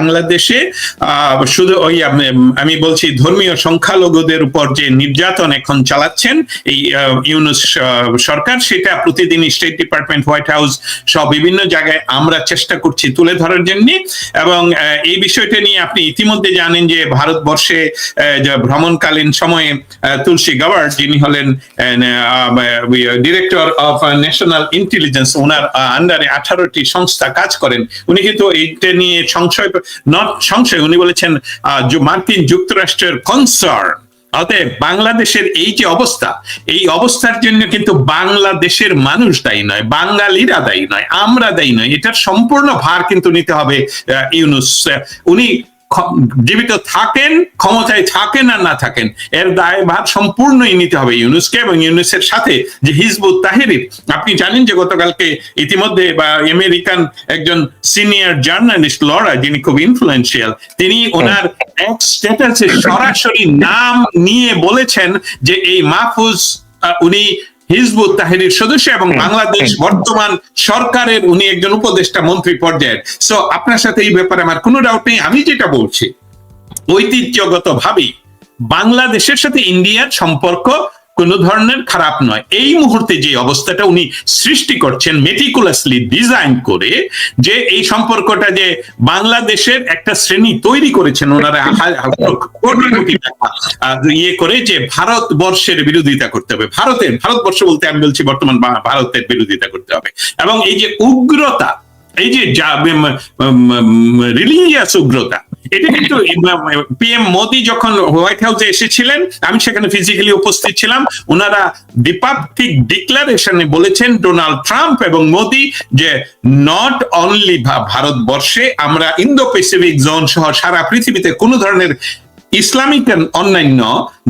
বাংলাদেশে শুধু ওই আমি- বলছি ধর্মীয় সংখ্যালঘুদের উপর যে নির্যাতন এখন চালাচ্ছেন, এই ইউনুস সরকার, সেটা প্রতিদিন স্টেট ডিপার্টমেন্ট হোয়াইট হাউস সব বিভিন্ন জায়গায় আমরা চেষ্টা করছি তুলে ধরার জন্য। এবং এই বিষয়টা নিয়ে আপনি ইতিমধ্যে জানেন যে ভারতবর্ষে ভ্রমণকালীন সময়ে তুলসী গাওয়ার যিনি হলেন ডিরেক্টর অফ ন্যাশনাল ইন্টেলিজেন্স ওনার আন্ডারে আঠারোটি সংস্থা কাজ করেন। উনি কিন্তু এইটা নিয়ে সংশয় নট সংশয়, উনি বলেছেন মার্কিন যুক্তরাষ্ট্রের কনসার্ন অতএব বাংলাদেশের এই যে অবস্থা, এই অবস্থার জন্য কিন্তু বাংলাদেশের মানুষ দায়ী নয়, বাঙালিরা দায়ী নয়, আমরা দায়ী নয়, এটার সম্পূর্ণ ভার কিন্তু নিতে হবে ইউনুস। উনি জীবিত থাকেন, ক্ষমতায় থাকেন আর না থাকেন, এর দায়ভার সম্পূর্ণই নিতে হবে ইউনুসকে এবং ইউনুসের সাথে যে হিজবুত তাহেরির। আপনি জানেন যে গতকালকে ইতিমধ্যে বা আমেরিকান একজন সিনিয়র জার্নালিস্ট লরা, যিনি খুব ইনফ্লুয়েন্সিয়াল তিনি ওনার এক স্ট্যাটাসে সরাসরি নাম নিয়ে বলেছেন যে এই মাহফুজ উনি হিজবুত তাহরির সদস্য এবং বাংলাদেশ বর্তমান সরকারের উনি একজন উপদেষ্টা মন্ত্রী পর্যায়ের। সো আপনার সাথে এই ব্যাপারে আমার কোনো ডাউট নেই। আমি যেটা বলছি ঐতিহ্যগত ভাবেই বাংলাদেশের সাথে ইন্ডিয়ার সম্পর্ক কোনো ধরনের খারাপ নয়। এই মুহূর্তে যে অবস্থাটা উনি সৃষ্টি করছেন মেটিকুলাসলি ডিজাইন করে, যে এই সম্পর্কটা যে বাংলাদেশের একটা শ্রেণি তৈরি করেছেন ইয়ে করে যে ভারতবর্ষের বিরোধিতা করতে হবে। ভারতের, ভারতবর্ষ বলতে আমি বলছি বর্তমান ভারতের বিরোধিতা করতে হবে। এবং এই যে উগ্রতা এই যে রিলিজিয়াস উগ্রতা, এটা কিন্তু পিএম মোদি যখন হোয়াইট হাউসে এসেছিলেন, আমি সেখানে ফিজিক্যালি উপস্থিত ছিলাম ওনারা দ্বিপাক্ষিক ডিক্লারেশনে বলেছেন ডোনাল্ড ট্রাম্প এবং মোদি যে নট অনলি ভারতবর্ষে, আমরা ইন্দো প্যাসিফিক জোন সহ সারা পৃথিবীতে কোনো ধরনের ইসলামিক অন্যান্য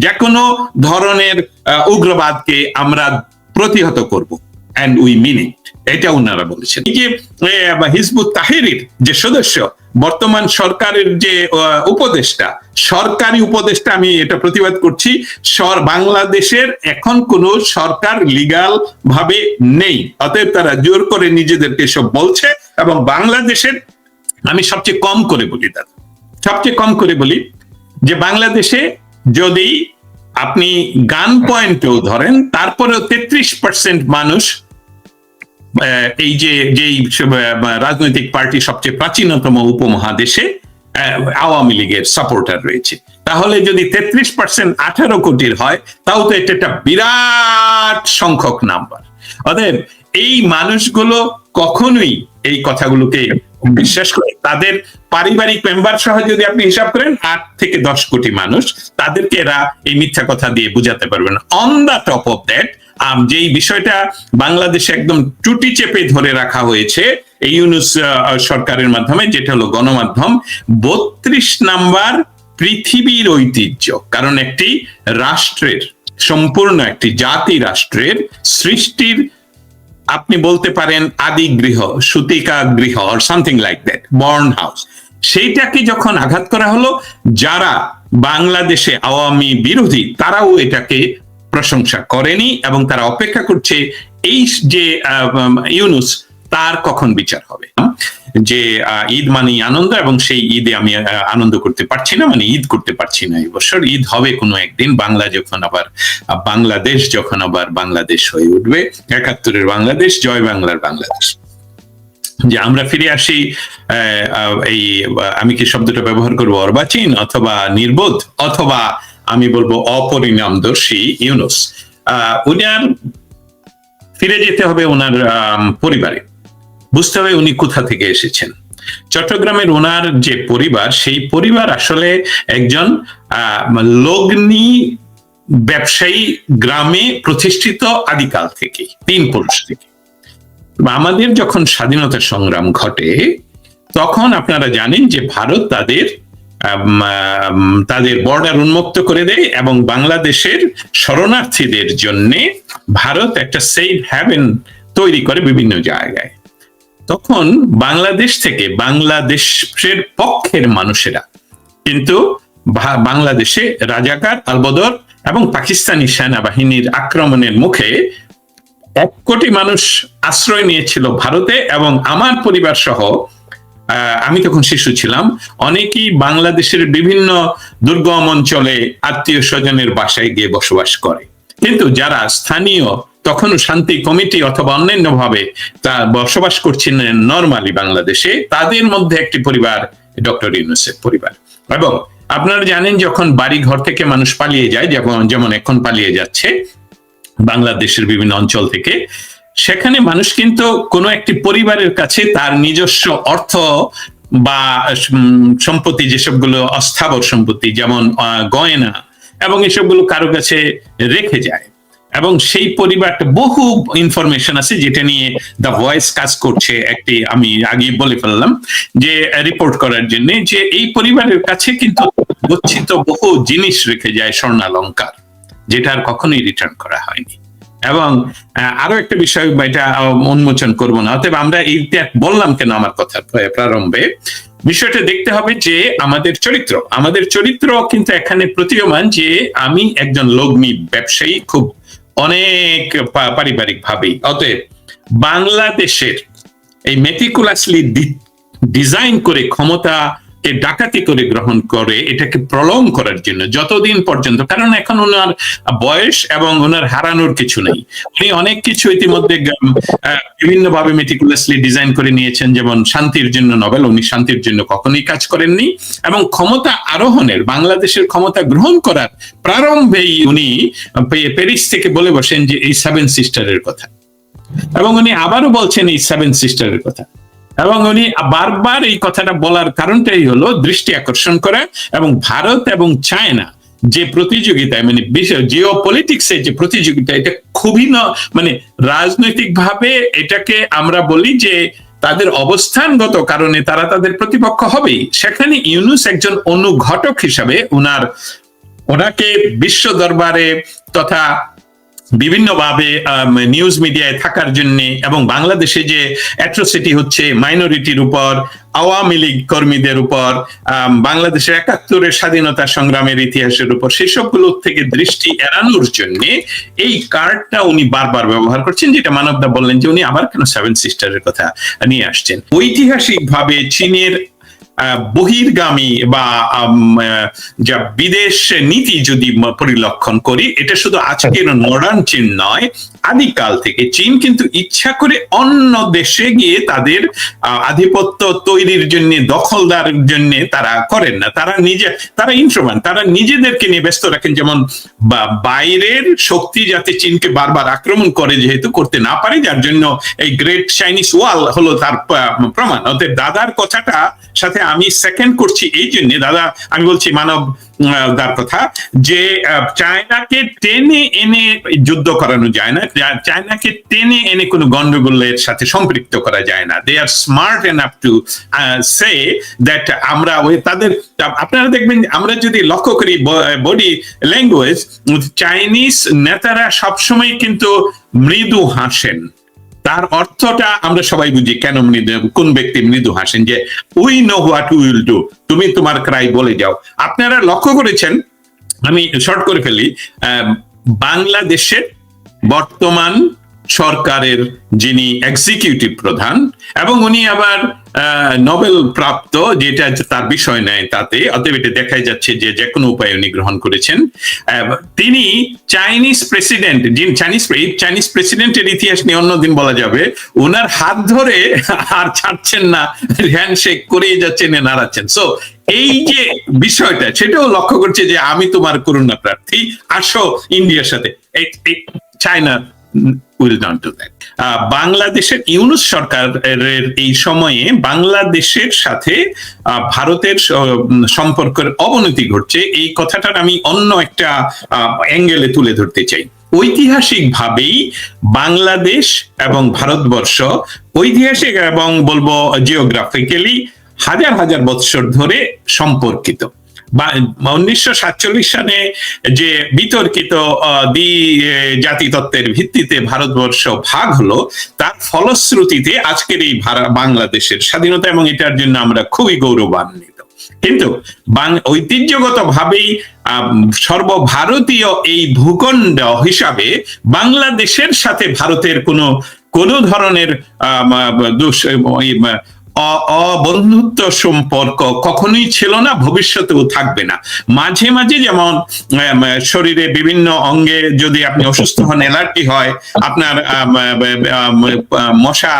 যে কোনো ধরনের উগ্রবাদকে আমরা প্রতিহত করব অ্যান্ড উই মিন এটা ওনারা বলেছেন। এই যে হিজবুত তাহিরির যে সদস্য, বর্তমান সরকারের যে উপদেষ্টা, সরকারি উপদেষ্টা, আমি এটা প্রতিবাদ করছি বাংলাদেশের এখন কোন সরকার লিগাল ভাবে নেই। অতএব তারা জোর করে নিজেদেরকে সব বলছে এবং বাংলাদেশের, আমি সবচেয়ে কম করে বলি দাদা সবচেয়ে কম করে বলি যে বাংলাদেশে যদি আপনি গান পয়েন্টেও ধরেন, তারপরেও তেত্রিশ পার্সেন্ট মানুষ এই যে, যেই রাজনৈতিক পার্টি সবচেয়ে প্রাচীনতম উপমহাদেশে আওয়ামী লীগের সাপোর্টার রয়েছে। তাহলে যদি তেত্রিশ পার্সেন্ট আঠারো কোটির হয়, তাও তো এটা একটা বিরাট সংখ্যক নাম্বার অতএব এই মানুষগুলো কখনোই এই কথাগুলোকে বিশ্বাস করে, তাদের পারিবারিক মেম্বার সহ যদি আপনি হিসাব করেন, আট থেকে দশ কোটি মানুষ, তাদেরকে এরা এই মিথ্যা কথা দিয়ে বুঝাতে পারবেন on the top of that যেই বিষয়টা বাংলাদেশে একদম টুটি চেপে ধরে রাখা হয়েছে এই ইউনুস সরকারের মাধ্যমে, যেটা হলো গণমাধ্যম, বত্রিশ নাম্বার পৃথিবীর ঐতিহ্য। কারণ একটি রাষ্ট্রের, সম্পূর্ণ একটি জাতি রাষ্ট্রের সৃষ্টির, আপনি বলতে পারেন, আদি গৃহ, সুতিকা গৃহ or something like that born house সেইটাকে যখন আঘাত করা হলো, যারা বাংলাদেশে আওয়ামী বিরোধী, তারাও এটাকে প্রশংসা করেনি এবং তারা অপেক্ষা করছে এই যে ইউনুস, তার কখন বিচার হবে? যে ঈদ মানে আনন্দ এবং সেই ঈদে আমি আনন্দ করতে পারছি না মানে ঈদ করতে পারছি না এই বছর। ঈদ হবে কোনো একদিন, বাংলা যখন আবার বাংলাদেশ যখন আবার বাংলাদেশ হয়ে উঠবে, একাত্তরের বাংলাদেশ, জয় বাংলার বাংলাদেশ। যে আমরা ফিরে আসি এই আমি কি শব্দটা ব্যবহার করব অর্বাচীন অথবা নির্বোধ অথবা আমি বলব অপরিণামদর্শী ইউনুস। উনার ফিরে যেতে হবে ওনার পরিবারে। বুঝতে হবে উনি কোথা থেকে এসেছেন। চট্টগ্রামের ওনার যে পরিবার, সেই পরিবার আসলে একজন লগ্নি ব্যবসায়ী গ্রামে প্রতিষ্ঠিত আদিকাল থেকে, তিন পুরুষ থেকে। আমাদের যখন স্বাধীনতা সংগ্রাম ঘটে, তখন আপনারা জানেন যে ভারত তাদের তাদের বর্ডার উন্মুক্ত করে দেয় এবং বাংলাদেশের শরণার্থীদের জন্য ভারত একটা সেফ হ্যাভেন তৈরি করে বিভিন্ন জায়গায়। তখন বাংলাদেশ থেকে বাংলাদেশের পক্ষের মানুষেরা কিন্তু বাংলাদেশে রাজাকার আলবদর এবং পাকিস্তানি সেনাবাহিনীর আক্রমণের মুখে এক কোটি মানুষ আশ্রয় নিয়েছিল ভারতে এবং আমার পরিবার সহ আমি তখন শিশু ছিলাম। অনেকেই বাংলাদেশের বিভিন্ন দুর্গম অঞ্চলে আত্মীয় স্বজনের বাসায় গিয়ে বসবাস করে। কিন্তু যারা স্থানীয়, তখনও শান্তি কমিটি অথবা অন্যান্য ভাবে তা বসবাস করছেন নর্মালি বাংলাদেশে, তাদের মধ্যে একটি পরিবার, ডক্টর ইউনুসেফ পরিবার। এবং আপনারা জানেন যখন বাড়ি ঘর থেকে মানুষ পালিয়ে যায়, যেমন যেমন এখন পালিয়ে যাচ্ছে বাংলাদেশের বিভিন্ন অঞ্চল থেকে সেখানে মানুষ কিন্তু কোনো একটি পরিবারের কাছে তার নিজস্ব অর্থ বা সম্পত্তি যেসবগুলো অস্থাবর সম্পত্তি, যেমন গয়না এবং এসবগুলো কারও কাছে রেখে যায়। এবং সেই পরিবারটা বহু ইনফরমেশন আছে যেটা নিয়ে দ্য ভয়েস কাজ করছে একটি, আমি আগে বলে ফেললাম, যে রিপোর্ট করার জন্য যে, এই পরিবারের কাছে কিন্তু গচ্ছিত বহু জিনিস রেখে যায় স্বর্ণালঙ্কার, যেটা আর কখনোই রিটার্ন করা হয়নি। এবং আরও একটা বিষয় এটা উন্মোচন করব না। অতএব আমরা এইটা বললাম কেন আমার কথা প্রারম্ভে? বিষয়টা দেখতে হবে যে আমাদের চরিত্র আমাদের চরিত্র কিন্তু এখানে প্রতীয়মান যে আমি একজন লগ্নি ব্যবসায়ী খুব অনেক পারিবারিক ভাবেই অতএব বাংলাদেশের এই মেটিকুলাসলি ডিজাইন করে ক্ষমতাকে ডাকাতি করে গ্রহণ করে, এটাকে প্রলং করার জন্য যতদিন পর্যন্ত, কারণ এখন ওনার বয়স এবং ওনার হারানোর কিছু নেই। উনি অনেক কিছু ইতিমধ্যে বিভিন্ন ভাবে মেটিকুলাসলি ডিজাইন করে নিয়েছেন, যেমন শান্তির জন্য নোবেল উনি শান্তির জন্য কখনোই কাজ করেননি। এবং ক্ষমতা আরোহণের, বাংলাদেশের ক্ষমতা গ্রহণ করার প্রারম্ভেই উনি প্যারিস থেকে বলে বসেন যে এই সেভেন সিস্টারের কথা। এবং উনি আবারও বলছেন এই সেভেন সিস্টারের কথা। এবং উনি বারবার এই কথাটা বলার কারণটাই হলো দৃষ্টি আকর্ষণ করা এবং ভারত এবং চায়না যে প্রতিযোগিতায় মানে বিশেষ জিও পলিটিক্সের যে প্রতিযোগিতা, এটা খুবই মানে রাজনৈতিক ভাবে এটাকে আমরা বলি যে তাদের অবস্থানগত কারণে তারা তাদের প্রতিপক্ষ হবেই। সেখানে ইউনুস একজন অনুঘটক হিসাবে ওনার ওনাকে বিশ্ব দরবারে তথা বিভিন্নভাবে নিউজ মিডিয়ায় থাকার জন্য এবং বাংলাদেশে যে অ্যাট্রোসিটি হচ্ছে মাইনরিটির উপর, আওয়ামী লীগ কর্মীদের উপর বাংলাদেশের একাত্তরের স্বাধীনতা সংগ্রামের ইতিহাসের উপর সেসবগুলো থেকে দৃষ্টি এড়ানোর জন্য এই কার্ডটা উনি বারবার ব্যবহার করছেন, যেটা মানবদা বললেন যে উনি আবার কেন সেভেন সিস্টারের কথা নিয়ে আসছেন। ঐতিহাসিকভাবে চীনের বহির্গামী বা যা বিদেশ নীতি যদি পরিলক্ষণ করি, এটা শুধু আজকের মডার্ন চীন নয়, আদিকাল থেকে চীন কিন্তু ইচ্ছা করে অন্য দেশে গিয়ে তাদের আধিপত্য তৈরির জন্য, দখলদার জন্য তারা করেন না। তারা নিজে, তারা ইন্ট্রোমান তারা নিজেদেরকে নিয়ে ব্যস্ত রাখেন। যেমন বাইরের শক্তি যাতে চীনকে বারবার আক্রমণ করে যেহেতু করতে না পারে, যার জন্য এই গ্রেট চাইনিজ ওয়াল হলো তার প্রমাণ। অতএব দাদার কথাটা সাথে আমি সেকেন্ড করছি এই জন্য, দাদা, আমি বলছি মানব দার কথা যে চায়নাকে টেনে এনে যুদ্ধ করানো যায় না। চায়নাকে টেনে এনে কোনো গন্ডগোলের সাথে সম্পৃক্ত করা যায় না। They are smart enough to say that আমরা ওই তাদের, আপনারা দেখবেন, আমরা যদি লক্ষ্য করি বডি ল্যাঙ্গুয়েজ চাইনিজ নেতারা সবসময় কিন্তু মৃদু হাসেন। তার অর্থটা আমরা সবাই বুঝি, কেন মৃদু, কোন ব্যক্তি মৃদু হাসেন যে we know what will do তুমি তোমার ক্রাই বলে যাও। আপনারা লক্ষ্য করেছেন, আমি শর্ট করে ফেলি বাংলাদেশের বর্তমান সরকারের যিনি এক্সিকিউটিভ প্রধান এবং উনি আবার নোবেল প্রাপ্ত যেটা তার বিষয় নেয় তাতে, অতএব এটা দেখাই যাচ্ছে যে যে কোনো উপায় উনি গ্রহণ করেছেন। তিনি চাইনিজ প্রেসিডেন্ট যিনি চাইনিজ চাইনিজ প্রেসিডেন্টের ইতিহাস নিয়ে অন্যদিন বলা যাবে ওনার হাত ধরে আর ছাড়ছেন না হ্যান্ডশেক করেই যাচ্ছেন নাড়াচ্ছেন। সো এই যে বিষয়টা, সেটাও লক্ষ্য করছে যে আমি তোমার করুণা প্রার্থী, আসো ইন্ডিয়ার সাথে। China will not do that বাংলাদেশের ইউনুস সরকারের এই সময়ে বাংলাদেশের সাথে ভারতের সম্পর্কের অবনতি ঘটছে। এই কথাটার আমি অন্য একটা অ্যাঙ্গেলে তুলে ধরতে চাই। ঐতিহাসিক ভাবেই বাংলাদেশ এবং ভারতবর্ষ ঐতিহাসিক এবং বলব জিওগ্রাফিক্যালি হাজার হাজার বৎসর ধরে সম্পর্কিত। উনিশশো সাতচল্লিশ সালে যে বিতর্কিত দ্বি জাতিতত্ত্বের ভিত্তিতে ভারতবর্ষ ভাগ হলো, তার ফলশ্রুতিতে আজকের এই বাংলাদেশের স্বাধীনতা এবং এটার জন্য আমরা খুবই গৌরবান্বিত। কিন্তু ঐতিহ্যগত ভাবেই সর্বভারতীয় এই ভূখণ্ড হিসাবে বাংলাদেশের সাথে ভারতের কোনো কোনো ধরনের অবন্ধুত্ব সম্পর্ক কখনোই ছিল না, ভবিষ্যতেও থাকবে না। মাঝে মাঝে যেমন শরীরে বিভিন্ন অঙ্গে যদি আপনি অসুস্থ হন, অ্যালার্জি হয়, আপনার মশা,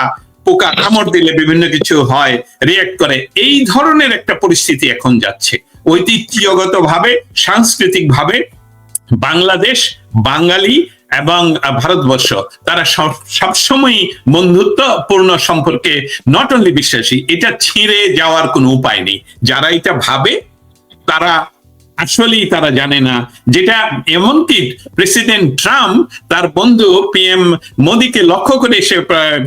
পোকা, কামড় দিলে বিভিন্ন কিছু হয় রিয়েক্ট করে, এই ধরনের একটা পরিস্থিতি এখন যাচ্ছে। ঐতিহ্যগত ভাবে সাংস্কৃতিক ভাবে বাংলাদেশ, বাঙালি এবং ভারতবর্ষ, তারা সব- সবসময় বন্ধুত্বপূর্ণ সম্পর্কে নট অনলি বিশ্বাসী, এটা ছিঁড়ে যাওয়ার কোনো উপায় নেই। যারা এটা ভাবে, তারা আসলেই তারা জানে না। যেটা এমনকি প্রেসিডেন্ট ট্রাম্প, তার বন্ধু পিএম মোদীকে লক্ষ্য করে সে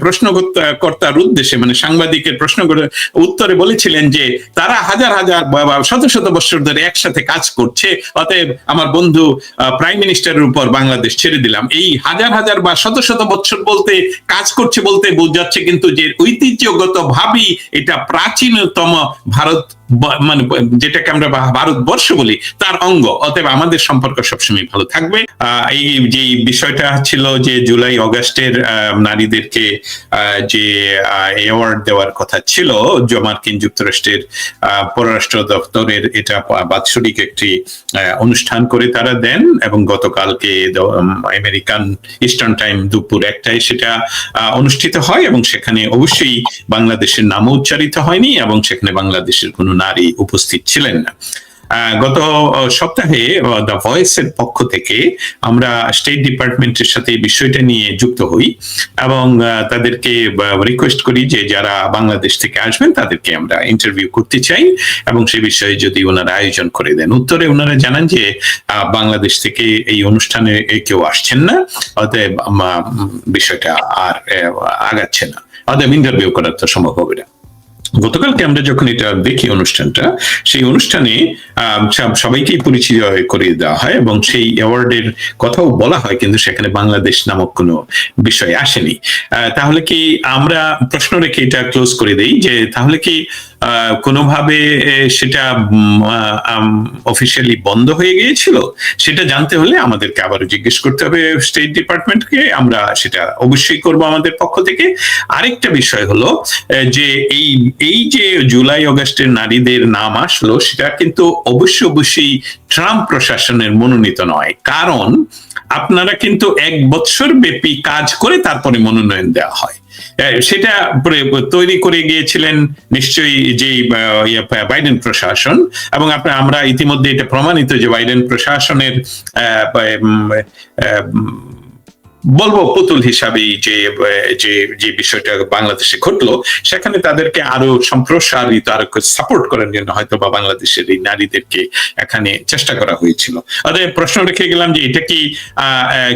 প্রশ্নকর্তার উদ্দেশ্যে মানে সাংবাদিকের প্রশ্ন করে উত্তরে বলেছিলেন যে, তারা হাজার হাজার শত শত বছর ধরে একসাথে কাজ করছে, অতএব আমার বন্ধু প্রাইম মিনিস্টারের উপর বাংলাদেশ ছেড়ে দিলাম। এই হাজার হাজার বা শত শত বছর বলতে, কাজ করছে বলতে বোঝাচ্ছে কিন্তু যে ঐতিহ্যগত ভাবি এটা প্রাচীনতম ভারত মানে যেটাকে আমরা ভারতবর্ষ বলি, তার অঙ্গ। অতএব আমাদের সম্পর্ক সবসময় ভালো থাকবে। এই যে বিষয়টা ছিল যে জুলাই, অগাস্টের নারীদেরকে যে অ্যাওয়ার্ড দেওয়ার কথা ছিল জ- মার্কিন যুক্তরাষ্ট্রের পররাষ্ট্র দপ্তরের এটা বাৎসরিক একটি অনুষ্ঠান করে তারা দেন এবং গতকালকে আমেরিকান ইস্টার্ন টাইম দুপুর একটায় সেটা অনুষ্ঠিত হয় এবং সেখানে অবশ্যই বাংলাদেশের নামও উচ্চারিত হয়নি এবং সেখানে বাংলাদেশের কোনো নারী উপস্থিত ছিলেন। না গত সপ্তাহে দ্য ভয়েসের পক্ষ থেকে আমরা স্টেট ডিপার্টমেন্টের সাথে বিষয়টা নিয়ে যুক্ত হই এবং তাদেরকে রিকোয়েস্ট করি যে যারা বাংলাদেশ থেকে আসবেন, তাদেরকে আমরা ইন্টারভিউ করতে চাই এবং সে বিষয়ে যদি ওনারা আয়োজন করে দেন। উত্তরে ওনারা জানান যে বাংলাদেশ থেকে এই অনুষ্ঠানে কেউ আসছেন না, অতএব বিষয়টা আর আগাচ্ছে না। অতএব ইন্টারভিউ করার তো সম্ভব হবে না। গতকালকে আমরা যখন এটা দেখি অনুষ্ঠানটা, সেই অনুষ্ঠানে সবাইকেই পরিচয় করে দেওয়া হয় এবং সেই অ্যাওয়ার্ডের কথাও বলা হয়, কিন্তু সেখানে বাংলাদেশ নামক কোনো বিষয় আসেনি। তাহলে কি আমরা প্রশ্ন রেখে এটা ক্লোজ করে দেই যে তাহলে কি কোনোভাবে সেটা অফিসিয়ালি বন্ধ হয়ে গিয়েছিল, সেটা জানতে হলে আমাদেরকে আবারও জিজ্ঞেস করতে হবে স্টেট ডিপার্টমেন্টকে আমরা সেটা অবশ্যই করব আমাদের পক্ষ থেকে। আরেকটা বিষয় হলো যে এই এই যে জুলাই অগস্টের নারীদের নাম আসলো, সেটা কিন্তু অবশ্য অবশ্যই ট্রাম্প প্রশাসনের মনোনীত নয়। কারণ আপনারা কিন্তু এক বছর ব্যাপী কাজ করে তারপরে মনোনয়ন দেওয়া হয়। সেটা তৈরি করে গিয়েছিলেন নিশ্চয়ই যে আহ, ইয়ে, বাইডেন প্রশাসন এবং আপনার আমরা ইতিমধ্যে এটা প্রমাণিত যে বাইডেন প্রশাসনের বলব পুতুল হিসাবেই যে যে যে বিষয়টা বাংলাদেশে ঘটলো সেখানে তাদেরকে আরও সম্প্রসারিত আরও সাপোর্ট করার জন্য হয়তো বা বাংলাদেশের এই নারীদেরকে এখানে চেষ্টা করা হয়েছিল। প্রশ্ন রেখে গেলাম যে এটা কি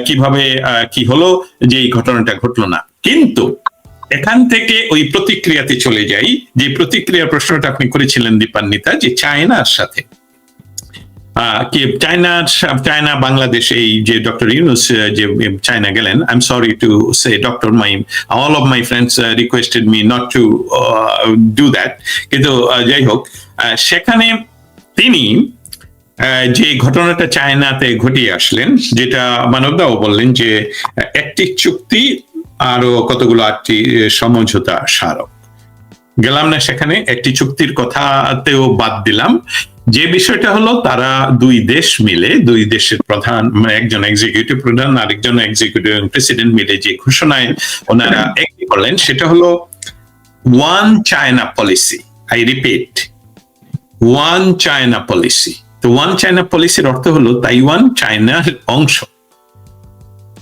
কীভাবে কি হলো যে এই ঘটনাটা ঘটলো না। কিন্তু এখান থেকে ওই প্রতিক্রিয়াতে চলে যাই, যে প্রতিক্রিয়া প্রশ্নটা আপনি করেছিলেন দীপান্বিতা, যে চায়নার সাথে। কি চায়নার চায়না, বাংলাদেশ এই যে ডক্টর ইউনুস যে চায়না গেলেন I am sorry to say doctor my all of my friends requested me not to do that কিন্তু যাই হোক সেখানে তিনি যে ঘটনাটা চায়নাতে ঘটিয়ে আসলেন, যেটা মানবদাও বললেন যে, একটি চুক্তি আরও কতগুলো আটটি সমঝোতা স্মারক। গেলাম না সেখানে, একটি চুক্তির কথাতেও বাদ দিলাম। যে বিষয়টা হলো, তারা দুই দেশ মিলে, দুই দেশের প্রধান মানে একজন এক্সিকিউটিভ প্রধান আরেকজন এক্সিকিউটিভ প্রেসিডেন্ট মিলে যে ঘোষণায় ওনারা একটি করলেন, সেটা হলো one China policy I repeat one China policy তো ওয়ান চায়না পলিসির অর্থ হলো তাইওয়ান চায়নার অংশ।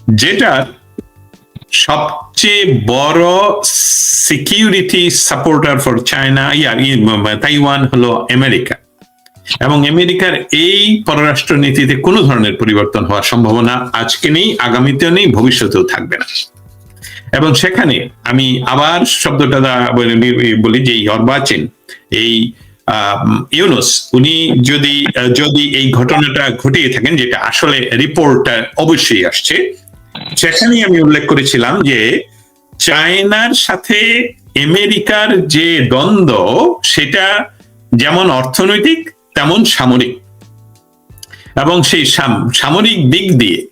যেটার সবচেয়ে বড় security supporter for China year Taiwan হলো আমেরিকা। এবং আমেরিকার এই পররাষ্ট্র নীতিতে কোনো ধরনের পরিবর্তন হওয়ার সম্ভাবনা আজকে নেই, আগামীতেও নেই, ভবিষ্যতেও থাকবে না। এবং সেখানে আমি আবার শব্দটা বলি- যে অর্বাচীন, এই ইউনুস, উনি যদি যদি এই ঘটনাটা ঘটিয়ে থাকেন, যেটা আসলে রিপোর্টটা অবশ্যই আসছে সেখানেই আমি উল্লেখ করেছিলাম যে চায়নার সাথে আমেরিকার যে দ্বন্দ্ব, সেটা যেমন অর্থনৈতিক, তেমন সামরিক। এবং সেই সাম- সামরিক দিক দিয়ে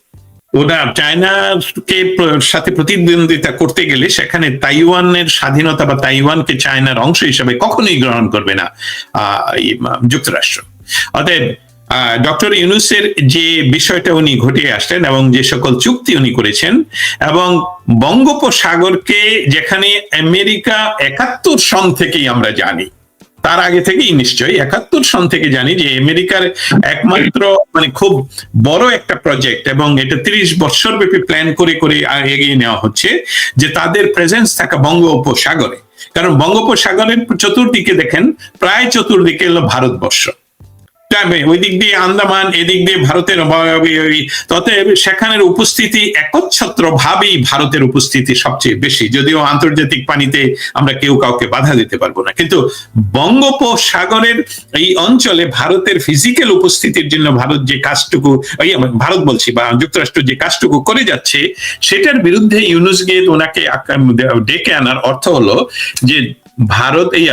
ওরা চায়নাকে সাথে প্রতিদ্বন্দ্বিতা করতে গেলে সেখানে তাইওয়ানের স্বাধীনতা বা তাইওয়ানকে চায়নার অংশ হিসেবে কখনোই গ্রহণ করবে না যুক্তরাষ্ট্র। অতএব ডক্টর ইউনুসের যে বিষয়টা উনি ঘটিয়ে আসলেন এবং যে সকল চুক্তি উনি করেছেন এবং বঙ্গোপসাগরকে যেখানে আমেরিকা একাত্তর সন থেকেই আমরা জানি, তার আগে থেকেই নিশ্চয়ই একাত্তর সন থেকে জানি যে আমেরিকার একমাত্র মানে খুব বড় একটা প্রজেক্ট এবং এটা তিরিশ বছর ব্যাপী প্ল্যান করে করে এগিয়ে নেওয়া হচ্ছে যে তাদের প্রেজেন্স থাকা বঙ্গোপসাগরে। কারণ বঙ্গোপসাগরের চতুর্দিকে দেখেন, প্রায় চতুর্দিকে হলো ভারতবর্ষ। ওই দিক দিয়ে আন্দামান, এদিক দিয়ে ভারতের ততএব সেখানের উপস্থিতি একচ্ছত্র ভাবেই ভারতের উপস্থিতি সবচেয়ে বেশি। যদিও আন্তর্জাতিক পানিতে আমরা কেউ কাউকে বাধা দিতে পারব না। কিন্তু বঙ্গোপসাগরের এই অঞ্চলে ভারতের ফিজিক্যাল উপস্থিতির জন্য ভারত যে কাজটুকু এই ভারত বলছি বা যুক্তরাষ্ট্র যে কাজটুকু করে যাচ্ছে, সেটার বিরুদ্ধে ইউনুস গেট ওনাকে ডেকে আনার অর্থ হলো যে ভারত এই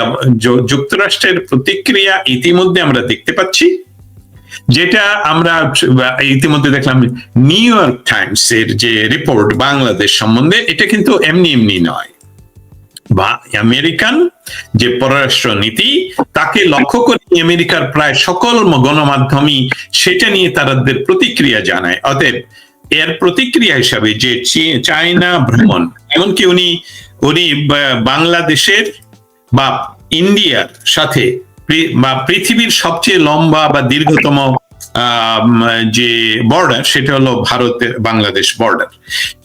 যুক্তরাষ্ট্রের প্রতিক্রিয়া ইতিমধ্যে আমরা দেখতে পাচ্ছি। যেটা আমরা ইতিমধ্যে দেখলাম নিউ ইয়র্ক টাইমস এর যে রিপোর্ট বাংলাদেশ সম্বন্ধে, এটা কিন্তু এমনি এমনি নয়। বা আমেরিকান যে পররাষ্ট্র নীতি তাকে লক্ষ্য করে আমেরিকার প্রায় সকল গণমাধ্যমই সেটা নিয়ে তাদের প্রতিক্রিয়া জানায়। অতএব এর প্রতিক্রিয়া হিসাবে যে চায়না ভ্রমণ, এমনকি উনি উনি বাংলাদেশের বা ইন্ডিয়ার সাথে বা পৃথিবীর সবচেয়ে লম্বা বা দীর্ঘতম যে বর্ডার সেটা হলো ভারতের বাংলাদেশ বর্ডার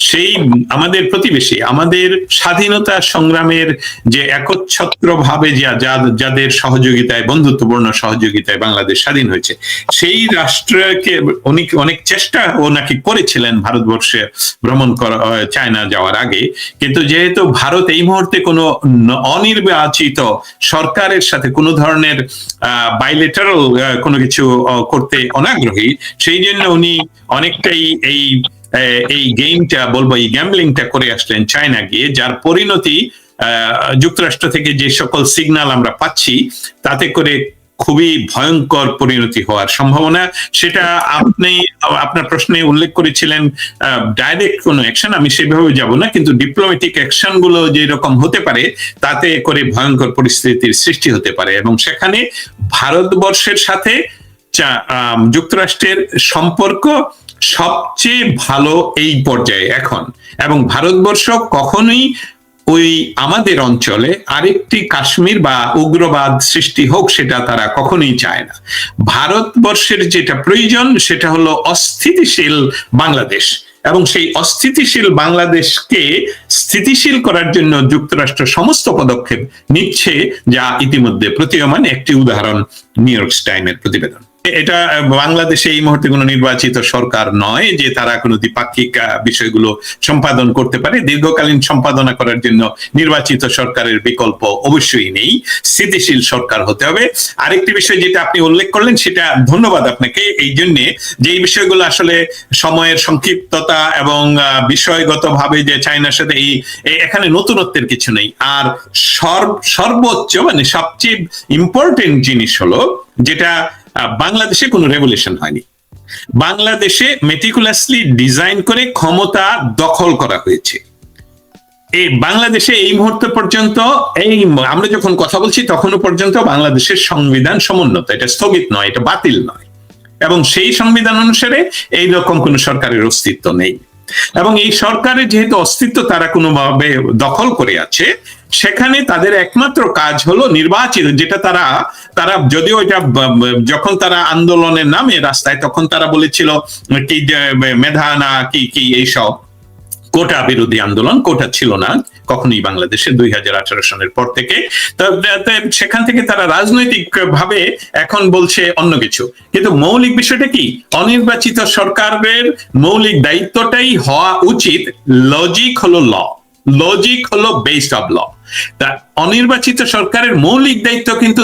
সেই আমাদের প্রতিবেশী, আমাদের স্বাধীনতা সংগ্রামের যে একচ্ছত্র ভাবে যাদের সহযোগিতায়, বন্ধুত্বপূর্ণ সহযোগিতায় বাংলাদেশ স্বাধীন হয়েছে, সেই রাষ্ট্রকে অনেক অনেক চেষ্টা ও নাকি করেছিলেন ভারতবর্ষে ভ্রমণ করা চায়না যাওয়ার আগে। কিন্তু যেহেতু ভারত এই মুহূর্তে কোনো অনির্বাচিত সরকারের সাথে কোনো ধরনের বাইলেটারাল কোনো কিছু করতে অনাগ্রহী, সেই জন্য উনি অনেকটাই এই এই গেমটা বলব, এই গ্যাম্বলিংটা করে আসলেন চায়না গিয়ে, যার পরিণতি যুক্তরাষ্ট্র থেকে যে সকল সিগন্যাল আমরা পাচ্ছি, তাতে করে খুবই ভয়ঙ্কর পরিণতি হওয়ার সম্ভাবনা। সেটা আপনি, আপনার প্রশ্নে উল্লেখ করেছিলেন ডাইরেক্ট কোনো অ্যাকশন আমি সেভাবে যাব না, কিন্তু ডিপ্লোম্যাটিক অ্যাকশনগুলো যে রকম হতে পারে, তাতে করে ভয়ঙ্কর পরিস্থিতির সৃষ্টি হতে পারে। এবং সেখানে ভারতবর্ষের সাথে যুক্তরাষ্ট্রের সম্পর্ক সবচেয়ে ভালো এই পর্যায়ে এখন। এবং ভারতবর্ষ কখনোই ওই আমাদের অঞ্চলে আরেকটি কাশ্মীর বা উগ্রবাদ সৃষ্টি হোক সেটা তারা কখনোই চায় না। ভারতবর্ষের যেটা প্রয়োজন সেটা হলো অস্থিতিশীল বাংলাদেশ। এবং সেই অস্থিতিশীল বাংলাদেশকে স্থিতিশীল করার জন্য যুক্তরাষ্ট্র সমস্ত পদক্ষেপ নিচ্ছে, যা ইতিমধ্যে প্রতীয়মান একটি উদাহরণ নিউ ইয়র্ক টাইমের প্রতিবেদন। এটা বাংলাদেশে এই মুহূর্তে কোনো নির্বাচিত সরকার নয় যে তারা কোনো দ্বিপাক্ষিক বিষয়গুলো সম্পাদন করতে পারে। দীর্ঘকালীন সম্পাদনা করার জন্য নির্বাচিত সরকারের বিকল্প অবশ্যই নেই। স্থিতিশীল সরকার হতে হবে। আরেকটি বিষয় যেটা আপনি উল্লেখ করলেন, সেটা ধন্যবাদ আপনাকে। এই জন্য যে এই বিষয়গুলো আসলে সময়ের সংক্ষিপ্ততা এবং বিষয়গতভাবে যে চায়নার সাথে এই এখানে নতুনত্বের কিছু নেই। আর সর্ব- সর্বোচ্চ মানে সবচেয়ে ইম্পর্টেন্ট জিনিস হলো যেটা বাংলাদেশে কোনো রেভলিউশন হয়নি। বাংলাদেশে মেটিকুলাসলি ডিজাইন করে ক্ষমতা দখল করা হয়েছে। এই বাংলাদেশে এই মুহূর্ত পর্যন্ত এই আমরা যখন কথা বলছি, তখনও পর্যন্ত বাংলাদেশের সংবিধান সমুন্নত। এটা স্থগিত নয়, এটা বাতিল নয়। এবং সেই সংবিধান অনুসারে এই রকম কোন সরকারের অস্তিত্ব নেই। এবং এই সরকারের যেহেতু অস্তিত্ব তারা কোনোভাবে দখল করে আছে, সেখানে তাদের একমাত্র কাজ হলো নির্বাচিত, যেটা তারা তারা যদিও এটা যখন তারা আন্দোলনের নামে রাস্তায়, তখন তারা বলেছিল কি মেধানা মেধা না, কি কি, এইসব কোটা বিরোধী আন্দোলন, কোটা ছিল না। কখনোই বাংলাদেশে দুই হাজার আঠারো সনের পর থেকে। সেখান থেকে তারা রাজনৈতিক ভাবে এখন বলছে অন্য কিছু। কিন্তু মৌলিক বিষয়টা কি? অনির্বাচিত সরকারের মৌলিক দায়িত্বটাই হওয়া উচিত। লজিক হলো ল লজিক হলো বেসড অব ল অনির্বাচিত সরকারের মৌলিক দায়িত্ব কিন্তু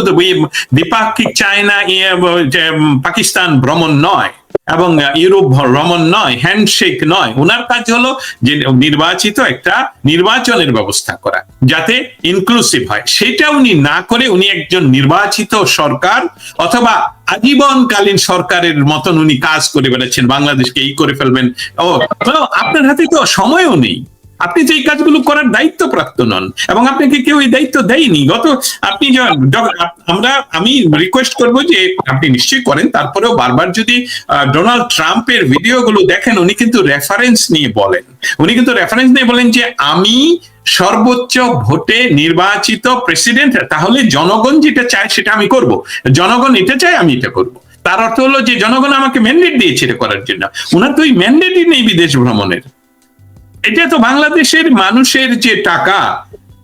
দ্বিপাক্ষিক চায়না ইয়ে, পাকিস্তান ভ্রমণ নয়। এবং ইউরোপ ভ্রমণ নয় হ্যান্ডশেক নয়। ওনার কাজ হলো যে নির্বাচিত একটা নির্বাচনের ব্যবস্থা করা, যাতে ইনক্লুসিভ হয়। সেটা উনি না করে উনি একজন নির্বাচিত সরকার অথবা আজীবনকালীন সরকারের মতন উনি কাজ করে বেড়াচ্ছেন। বাংলাদেশকে এই করে ফেলবেন। ও, আপনার হাতে তো সময়ও নেই। আপনি তো এই কাজগুলো করার দায়িত্ব প্রাপ্ত নন, এবং আপনাকে কেউ এই দায়িত্ব দেয়নি, গত আপনি আমরা, আমি রিকোয়েস্ট করব যে আপনি নিশ্চয়ই করেন, তারপরেও বারবার যদি ডোনাল্ড ট্রাম্পের ভিডিওগুলো দেখেন, উনি কিন্তু রেফারেন্স নিয়ে বলেন। উনি কিন্তু রেফারেন্স নিয়ে বলেন যে, আমি সর্বোচ্চ ভোটে নির্বাচিত প্রেসিডেন্ট তাহলে জনগণ যেটা চায় সেটা আমি করব। জনগণ এটা চায়, আমি এটা করব। তার অর্থ হলো যে, জনগণ আমাকে ম্যান্ডেট দিয়েছে এটা করার জন্য। ওনার তো ওই ম্যান্ডেটই নেই বিদেশ ভ্রমণের। এটা তো বাংলাদেশের মানুষের যে টাকা,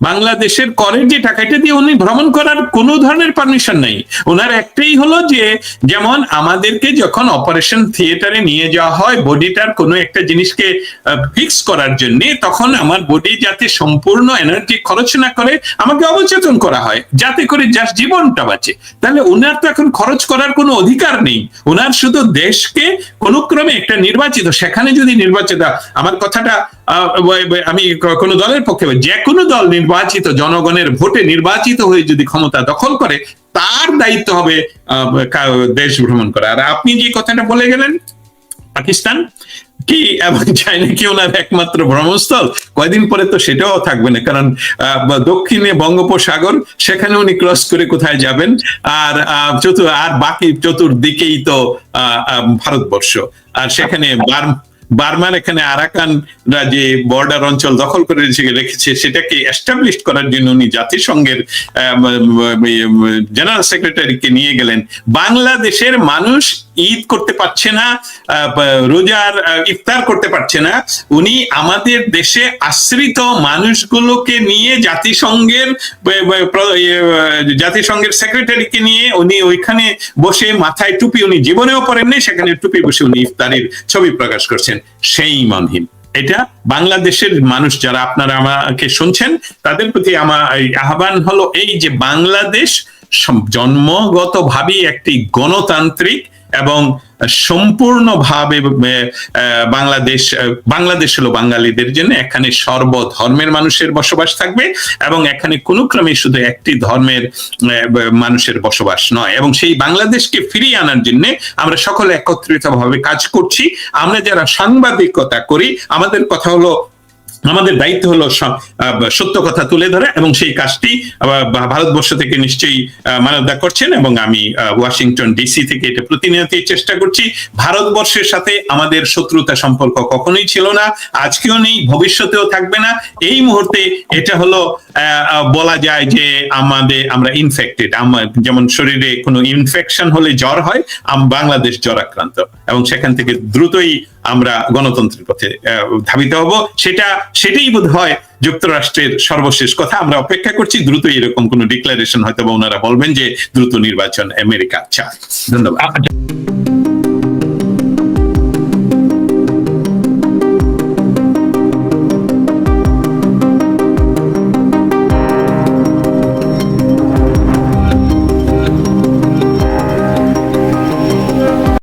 বাংলাদেশের করের যে টাকা, এটা দিয়ে উনি ভ্রমণ করার কোনো ধরনের পারমিশন নেই। ওনার একটাই হলো যে, যেমন আমাদেরকে যখন অপারেশন থিয়েটারে নিয়ে যাওয়া হয় বডিটার কোনো একটা জিনিসকে ফিক্স করার জন্য, তখন আমার বডি যাতে সম্পূর্ণ এনার্জি খরচ না করে, আমাকে অবচেতন করা হয়, যাতে করে জাস্ট জীবনটা বাঁচে। তাহলে ওনার তো এখন খরচ করার কোনো অধিকার নেই। ওনার শুধু দেশকে কোনো ক্রমে একটা নির্বাচিত, সেখানে যদি নির্বাচিত, আমার কথাটা আমি কোনো দলের পক্ষে যে কোনো দল নির্বাচিত জনগণের ভোটে নির্বাচিত হয়ে যদি ক্ষমতা দখল করে, তার দায়িত্ব হবে দেশ ভ্রমণ করা। আর আপনি যে কথাটা বলে গেলেন, পাকিস্তান, কি এবং চাইনা কি ওনার একমাত্র ভ্রমণস্থল? কয়দিন পরে তো সেটাও থাকবে না, কারণ দক্ষিণে বঙ্গোপসাগর, সেখানে উনি ক্রস করে কোথায় যাবেন? আর চতুর, আর বাকি চতুর্দিকেই তো ভারতবর্ষ। আর সেখানে বার্ম বার্মার এখানে আরাকানরা যে বর্ডার অঞ্চল দখল করে রেখেছে, সেটাকে এস্টাবলিশ করার জন্য উনি জাতিসংঘের জেনারেল সেক্রেটারিকে নিয়ে গেলেন। বাংলাদেশের মানুষ ঈদ করতে পারছে না রোজার ইফতার করতে পারছে না। উনি আমাদের দেশে আশ্রিত মানুষগুলোকে নিয়ে জাতিসংঘের জাতিসংঘের সেক্রেটারিকে নিয়ে উনি ওইখানে বসে মাথায় টুপি উনি জীবনেও পরেননি, সেখানে টুপি বসে উনি ইফতারের ছবি প্রকাশ করছেন। সেই মনহীন এটা বাংলাদেশের মানুষ যারা আপনারা আমাকে শুনছেন, তাদের প্রতি আমার আহ্বান হলো এই যে বাংলাদেশ জন্মগত জন্মগতভাবেই একটি গণতান্ত্রিক এবং সম্পূর্ণভাবে বাংলাদেশ বাংলাদেশ হলো বাঙালিদের জন্য এখানে সর্বধর্মের মানুষের বসবাস থাকবে এবং এখানে কোনো ক্রমে শুধু একটি ধর্মের মানুষের বসবাস নয়। এবং সেই বাংলাদেশকে ফিরিয়ে আনার জন্য আমরা সকলে একত্রিত ভাবে কাজ করছি। আমরা যারা সাংবাদিকতা করি, আমাদের কথা হলো আমাদের দায়িত্ব হলো সত্য কথা তুলে ধরা এবং সেই কাজটি ভারতবর্ষ থেকে নিশ্চয়ই মানবদা করছেন এবং আমি ওয়াশিংটন ডিসি থেকে এটা প্রতিনিয়তই চেষ্টা করছি। ভারতবর্ষের সাথে আমাদের শত্রুতা সম্পর্ক কখনোই ছিল না, আজকেও নেই, ভবিষ্যতেও থাকবে না। এই মুহূর্তে এটা হলো বলা যায় যে আমাদের, আমরা ইনফেক্টেড যেমন শরীরে কোনো ইনফেকশন হলে জ্বর হয় বাংলাদেশ জ্বর আক্রান্ত এবং সেখান থেকে দ্রুতই আমরা গণতন্ত্রের পথে ধাবিত হব। সেটা, সেটাই বোধ হয় যুক্তরাষ্ট্রের সর্বশেষ কথা। আমরা অপেক্ষা করছি, দ্রুত এরকম কোন ডিক্লারেশন হয়তো বা ওনারা বলবেন যে দ্রুত নির্বাচন আমেরিকা চায়। ধন্যবাদ।